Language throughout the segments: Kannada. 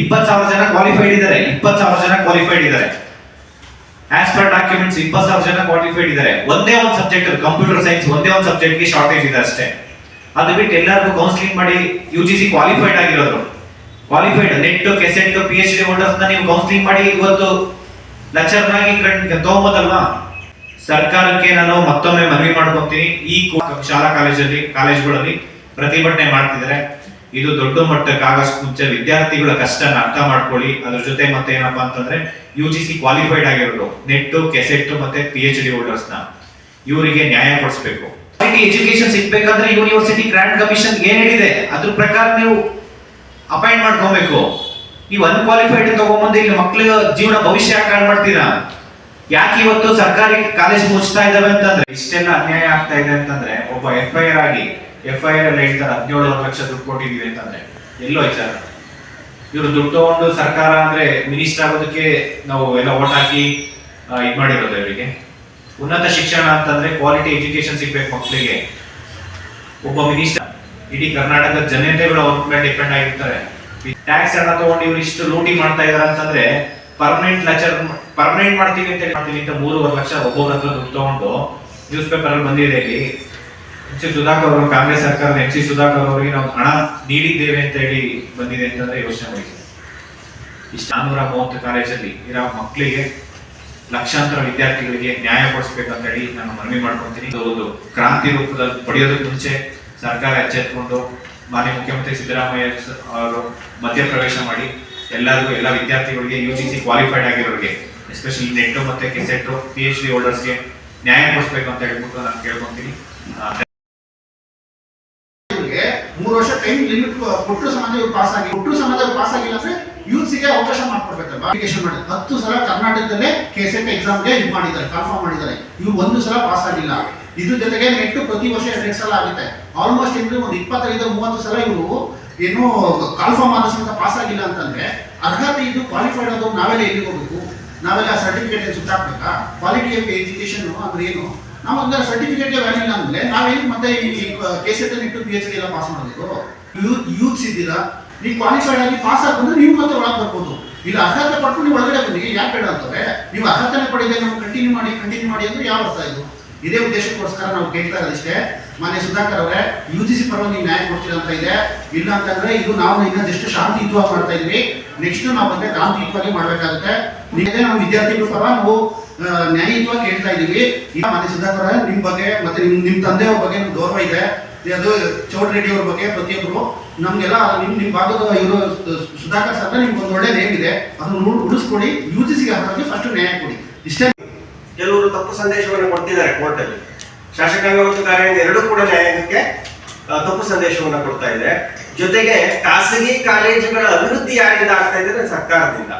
ಇಪ್ಪತ್ತು ಸಾವಿರ ಜನ ಕ್ವಾಲಿಫೈಡ್ ಇದ್ದಾರೆ, ಇಪ್ಪತ್ತು ಸಾವಿರ ಜನ ಕ್ವಾಲಿಫೈಡ್ ಇದ್ದಾರೆ. ಆಸ್ ಪರ್ ಡಾಕ್ಯುಮೆಂಟ್ಸ್ ಇಪ್ಪತ್ತು ಸಾವಿರ ಜನ ಕ್ವಾಲಿಫೈಡ್ ಇದ್ದಾರೆ. ಒಂದೇ ಒಂದು ಸಬ್ಜೆಕ್ಟ್ ಕಂಪ್ಯೂಟರ್ ಸೈನ್ಸ್ ಒಂದೇ ಒಂದು ಸಬ್ಜೆಕ್ಟ್ಗೆ ಶಾರ್ಟೇಜ್ ಇದೆ ಅಷ್ಟೇ. ಅದು ಬಿಟ್ಟು ಎಲ್ಲರಿಗೂ ಕೌನ್ಸಿಲಿಂಗ್ ಮಾಡಿ ಯು ಜಿ ಸಿ ಕ್ವಾಲಿಫೈಡ್ ಆಗಿರೋದು qualified NET KSET P H D holders ನೀವು ಕೌನ್ಸಿಲಿಂಗ್ ಮಾಡಿ ಇವತ್ತು ಲೆಕ್ಚರ್ ಆಗಿ ತಗೊಂಬೋದಲ್ವಾ? ಸರ್ಕಾರಕ್ಕೆ ನಾನು ಮತ್ತೊಮ್ಮೆ ಮನವಿ ಮಾಡ್ಕೊತೀನಿ. ಈ ಶಾಲಾ ಕಾಲೇಜಲ್ಲಿ ಕಾಲೇಜ್ಗಳಲ್ಲಿ ಪ್ರತಿಭಟನೆ ಮಾಡ್ತಿದ್ದಾರೆ. ಇದು ದೊಡ್ಡ ಮಟ್ಟಕ್ಕಾಗಷ್ಟು ಮುಂಚೆ ವಿದ್ಯಾರ್ಥಿಗಳ ಕಷ್ಟನ ಅರ್ಥ ಮಾಡ್ಕೊಳ್ಳಿ. ಅದ್ರ ಜೊತೆ ಮತ್ತೆ ಏನಪ್ಪಾ ಅಂತಂದ್ರೆ ಯು ಜಿ ಸಿ ಕ್ವಾಲಿಫೈಡ್ ಆಗಿರೋರು ನೆಟ್ ಕೆಸೆಟ್ ಮತ್ತೆ ಪಿ ಎಚ್ ಡಿ ಹೋಲ್ಡರ್ಸ್ನ ಇವರಿಗೆ ನ್ಯಾಯ ಕೊಡಿಸ್ಬೇಕು. ಎಜುಕೇಶನ್ ಸಿಗ್ಬೇಕಂದ್ರೆ ಯೂನಿವರ್ಸಿಟಿ ಗ್ರಾಂಟ್ ಕಮಿಷನ್ ಏನ್ ಹೇಳಿದೆ? ಅದ್ರ ಪ್ರಕಾರ ನೀವು ಅಪಾಯಿಂಟ್ ಮಾಡ್ಕೊಬೇಕು. ನೀವು ಅನ್ಕ್ವಾಲಿಫೈಡ್ ತಗೊಂಬಂದು ಇಲ್ಲಿ ಮಕ್ಳ ಜೀವನ ಭವಿಷ್ಯ ಕಾಣ್ ಮಾಡ್ತೀರಾ? ಯಾಕೆ ಇವತ್ತು ಸರ್ಕಾರಿ ಕಾಲೇಜ್ ಮುಚ್ಚತಾ ಇದಾವೆ ಅಂತಂದ್ರೆ? ಇಷ್ಟೆಲ್ಲ ಅನ್ಯಾಯ ಆಗ್ತಾ ಇದೆ ಅಂತಂದ್ರೆ ಒಬ್ಬ ಎಫ್ ಐ ಆರ್ ಆಗಿ ಎಫ್ ಐ ಆರ್ ಅಲ್ಲಿ ಹೇಳ್ತಾರೆ ಹದಿನೇಳು ಲಕ್ಷ ದುಡ್ಡು ಕೊಟ್ಟಿದ್ದೀವಿ ಅಂತಂದ್ರೆ, ಎಲ್ಲೋ ವಿಚಾರ. ಇವರು ದುಡ್ಡು ತಗೊಂಡು ಸರ್ಕಾರ ಅಂದ್ರೆ ಮಿನಿಸ್ಟರ್ ಆಗೋದಕ್ಕೆ ನಾವು ಎಲ್ಲ ಓಟ್ ಹಾಕಿ ಇದು ಮಾಡಿರೋದು ಇವರಿಗೆ. ಉನ್ನತ ಶಿಕ್ಷಣ ಅಂತಂದ್ರೆ ಕ್ವಾಲಿಟಿ ಎಜುಕೇಶನ್ ಸಿಗ್ಬೇಕು ಮಕ್ಕಳಿಗೆ ಒಬ್ಬ ಮಿನಿಸ್ಟರ್ ಇಡೀ ಕರ್ನಾಟಕದ ಜನತೆಗಳ ಮೇಲೆ ಡಿಪೆಂಡ್ ಆಗಿರ್ತಾರೆ. ಟ್ಯಾಕ್ಸ್ ಹಣ ತಗೊಂಡು ಇವ್ರು ಇಷ್ಟು ಲೂಟಿ ಮಾಡ್ತಾ ಇದಾರೆ ಅಂತಂದ್ರೆ ಪರ್ಮನೆಂಟ್ ಲೆಕ್ಚರ್ ಪರ್ಮನೆಂಟ್ ಮಾಡ್ತೀವಿ ಅಂತ ಮಾಡ್ತೀವಿ ಅಂತ ಮೂರುವರೆ ಲಕ್ಷ ಒಬ್ಬೊಬ್ಬರ ಹತ್ರ ದುಡ್ಡು ತಗೊಂಡು ನ್ಯೂಸ್ ಪೇಪರ್ ಅಲ್ಲಿ ಬಂದಿದೆ ಇಲ್ಲಿ. ಎಂ ಸಿ ಸುಧಾಕರ್ ಅವರು, ಕಾಂಗ್ರೆಸ್ ಸರ್ಕಾರದ ಎಚ್ ಸಿ ಸುಧಾಕರ್ ಅವರಿಗೆ ನಾವು ಹಣ ನೀಡಿದ್ದೇವೆ ಅಂತ ಹೇಳಿ ಬಂದಿದೆ ಅಂತಂದ್ರೆ ಯೋಚನೆ ಮಾಡಿ ಇಷ್ಟು ನಾನ್ನೂರ ಮೂವತ್ತು ಕಾಲೇಜಲ್ಲಿ ಇರೋ ಮಕ್ಕಳಿಗೆ, ಲಕ್ಷಾಂತರ ವಿದ್ಯಾರ್ಥಿಗಳಿಗೆ ನ್ಯಾಯ ಕೊಡಿಸ್ಬೇಕಂತ ಹೇಳಿ ನಾನು ಮನವಿ ಮಾಡ್ಕೊತೀನಿ. ಒಂದು ಕ್ರಾಂತಿ ರೂಪದಲ್ಲಿ ಪಡೆಯೋದಕ್ಕೆ ಮುಂಚೆ ಸರ್ಕಾರ ಎಚ್ಚೆತ್ಕೊಂಡು ಮಾನ್ಯ ಮುಖ್ಯಮಂತ್ರಿ ಸಿದ್ದರಾಮಯ್ಯ ಅವರು ಮಧ್ಯಪ್ರವೇಶ ಮಾಡಿ ಎಲ್ಲರಿಗೂ, ಎಲ್ಲ ವಿದ್ಯಾರ್ಥಿಗಳಿಗೆ ಯು ಜಿ ಸಿ ಕ್ವಾಲಿಫೈಡ್ ಆಗಿರೋರಿಗೆ ಎಸ್ಪೆಷಲಿ ನೆಟ್ಟು ಮತ್ತೆ ಕೆಸೆಟ್ಟು ಪಿ ಎಚ್ ಡಿ ಹೋಲ್ಡರ್ಸ್ಗೆ ನ್ಯಾಯ ಕೊಡಿಸ್ಬೇಕು ಅಂತ ಹೇಳ್ಬಿಟ್ಟು ನಾನು ಕೇಳ್ಕೊತೀನಿ. ಮೂರು ವರ್ಷ ಟೈಮ್ ಲಿಮಿಟ್ ಕೊಟ್ಟರು ಸಮಾಜ ಪಾಸ್ ಆಗಿ ಕೊಟ್ಟರು ಸಮಾಜ ಪಾಸ್ ಆಗಿಲ್ಲ ಅಂದ್ರೆ ಯೂತ್ಸ್ಗೆ ಅವಕಾಶ ಮಾಡ್ಕೊಡ್ಬೇಕಲ್ವಾ ಅಪ್ಲಿಕೇಶನ್ ಮಾಡಿ ಹತ್ತು ಸಲ ಕರ್ನಾಟಕದಲ್ಲೇ ಕೆಸೆಟ್ ಎಕ್ಸಾಮ್ಗೆ ಇದು ಮಾಡಿದ್ದಾರೆ ಕನ್ಫರ್ಮ್ ಮಾಡಿದ್ದಾರೆ. ಇವು ಒಂದು ಸಲ ಪಾಸ್ ಆಗಿಲ್ಲ. ಇದ್ರ ಜೊತೆಗೆ ನೆಟ್ ಪ್ರತಿ ವರ್ಷ ಎರಡು ಸಲ ಆಗುತ್ತೆ. ಆಲ್ಮೋಸ್ಟ್ ಇಂದ್ರೆ ಒಂದು ಇಪ್ಪತ್ತೈದು, ಮೂವತ್ತು ಸಲ ಇವರು ಏನು ಕಾಲ್ಫಾರ್ಮ್ ಆದ ಸಮೇತ ಪಾಸ್ ಆಗಿಲ್ಲ ಅಂತಂದ್ರೆ ಅರ್ಹತೆ ಇದು ಕ್ವಾಲಿಫೈಡ್ ಆದವ್ರು ನಾವೆಲ್ಲ ಎಲ್ಲಿಗೆ ಹೋಗ್ಬೇಕು? ನಾವೆಲ್ಲ ಸರ್ಟಿಫಿಕೇಟ್ ಸುತ್ತಾಕ್ಬೇಕಾ ಕ್ವಾಲಿಟಿ ಆಫ್ ಎಜುಕೇಶನ್ ಅಂದ್ರೆ ಏನು? ನಾವು ಸರ್ಟಿಫಿಕೇಟ್ ವ್ಯಾಲ್ಯೂ ಇಲ್ಲ ಅಂದ್ರೆ ನಾವೇನು ಮತ್ತೆ ಈ ಕೆಸೆಟ್ ಇಟ್ಟು ಪಿ ಎಚ್ ಡಿ ಎಲ್ಲ ಪಾಸ್ ಮಾಡಬೇಕು? ಯೂತ್ ಯೂತ್ಸ್ ಇದ್ದೀರಾ? ನೀವು ಕ್ವಾಲಿಫೈಡ್ ಆಗಿ ಪಾಸ್ ಆಗ್ಬಂದ್ರೆ ನೀವು ಮತ್ತೆ ಒಳಗೆ ಬರ್ಬೋದು. ಇಲ್ಲ, ಅರ್ಹತೆ ಪಡ್ಕೊಂಡು ನೀವು ಒಳಗಡೆ ಬನ್ನಿ. ಯಾಕೆ ಬೇಡ ಅಂತಾರೆ ನೀವು ಅರ್ಹತೆ ಪಡೆದೇ ನಾವು ಕಂಟಿನ್ಯೂ ಮಾಡಿ ಕಂಟಿನ್ಯೂ ಮಾಡಿ ಅಂದ್ರೆ ಯಾವ ಅರ್ಥ ಇದು? ಇದೇ ಉದ್ದೇಶಕ್ಕೋಸ್ಕರ ನಾವು ಕೇಳ್ತಾ ಇರೋದಿಷ್ಟೇ ಮಾನ್ಯ ಸುಧಾಕರ್ ಅವರೇ ಯು ಜಿ ಸಿ ಪರವಾಗಿ ನ್ಯಾಯ ಕೊಡ್ತೀರಾ ಅಂತ ಇದೆ. ಇಲ್ಲ ಅಂತಂದ್ರೆ ಇದು ನಾವು ಇನ್ನೊಂದಿಷ್ಟು ಶಾಂತಿ ಶಾಂತಿಯುತವಾಗಿ ಮಾಡ್ತಾ ಇದ್ವಿ. ನೆಕ್ಸ್ಟ್ ನಾವು ಬಂದ್ರೆ ಕ್ರಾಂತಿಯುತವಾಗಿ ಮಾಡ್ಬೇಕಾಗುತ್ತೆ. ನೀವೇ ವಿದ್ಯಾರ್ಥಿಗಳು ಪರ ನಾವು ನ್ಯಾಯಯುತವಾಗಿ ಹೇಳ್ತಾ ಇದೀವಿ. ಈಗ ಮಾನ್ಯ ಸಿದ್ದಾಪುರ, ನಿಮ್ ಬಗ್ಗೆ ಮತ್ತೆ ನಿಮ್ ನಿಮ್ ತಂದೆಯವ್ರ ಬಗ್ಗೆ ನಮ್ಗೆ ಗೌರವ ಇದೆ. ಅದು ಚೌಡ್ ರೆಡ್ಡಿ ಅವ್ರ ಬಗ್ಗೆ ಪ್ರತಿಯೊಬ್ಬರು ನಮ್ಗೆಲ್ಲ ನಿಮ್ ನಿಮ್ ಭಾಗದ ಇವರು ಸುಧಾಕರ್ ಸರ್ ನಿಮ್ಗೆ ಒಂದು ಒಳ್ಳೆ ನೇಮ್ ಇದೆ. ಅದನ್ನ ಉಳಿಸ್ಕೊಡಿ. ಯು ಜಿ ಸಿಗೆ ಹಾಕಿ ಫಸ್ಟ್ ನ್ಯಾಯ ಕೊಡಿ. ಇಷ್ಟೇ. ಕೆಲವರು ತಪ್ಪು ಸಂದೇಶವನ್ನು ಕೊಡ್ತಿದ್ದಾರೆ ಕೋರ್ಟಲ್ಲಿ ಶಾಸಕಾಂಗ ಮತ್ತು ಕಾರ್ಯಾಂಗ ಎರಡೂ ಕೂಡ ನ್ಯಾಯಾಂಗಕ್ಕೆ ತಪ್ಪು ಸಂದೇಶವನ್ನು ಕೊಡ್ತಾ ಇದೆ. ಜೊತೆಗೆ ಖಾಸಗಿ ಕಾಲೇಜುಗಳ ಅಭಿವೃದ್ಧಿ ಯಾರಿಂದ ಆಗ್ತಾ ಇದೆ ಸರ್ಕಾರದಿಂದ.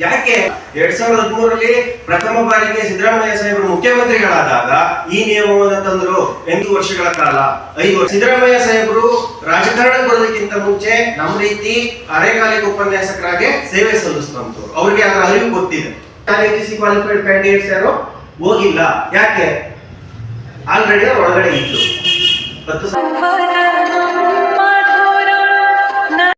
ಯಾಕೆ? ಎರಡ್ ಸಾವಿರದ ಹದಿಮೂರರಲ್ಲಿ ಪ್ರಥಮ ಬಾರಿಗೆ ಸಿದ್ದರಾಮಯ್ಯ ಸಾಹೇಬರು ಮುಖ್ಯಮಂತ್ರಿಗಳಾದಾಗ ಈ ನಿಯಮವನ್ನು ತಂದರು ಎಂಟು ವರ್ಷಗಳ ಕಾಲ ಐದು ವರ್ಷ. ಸಿದ್ದರಾಮಯ್ಯ ಸಾಹೇಬರು ರಾಜಕಾರಣ ಬರೋದಕ್ಕಿಂತ ಮುಂಚೆ ನಮ್ಮ ರೀತಿ ಅರೆಕಾಲಿಕ ಉಪನ್ಯಾಸಕರಾಗಿ ಸೇವೆ ಸಲ್ಲಿಸ್ತಂತು ಅವ್ರಿಗೆ ಅದರ ಅರಿವು ಗೊತ್ತಿದೆ. ಕ್ವಾಲಿಫೈಡ್ ಕ್ಯಾಂಡಿಡೇಟ್ಸ್ ಯಾರು? ಹೋಗಿಲ್ಲ. ಯಾಕೆ? ಆಲ್ರೆಡಿ ಒಳಗಡೆ ಇತ್ತು ಹತ್ತು ಸಾವಿರ.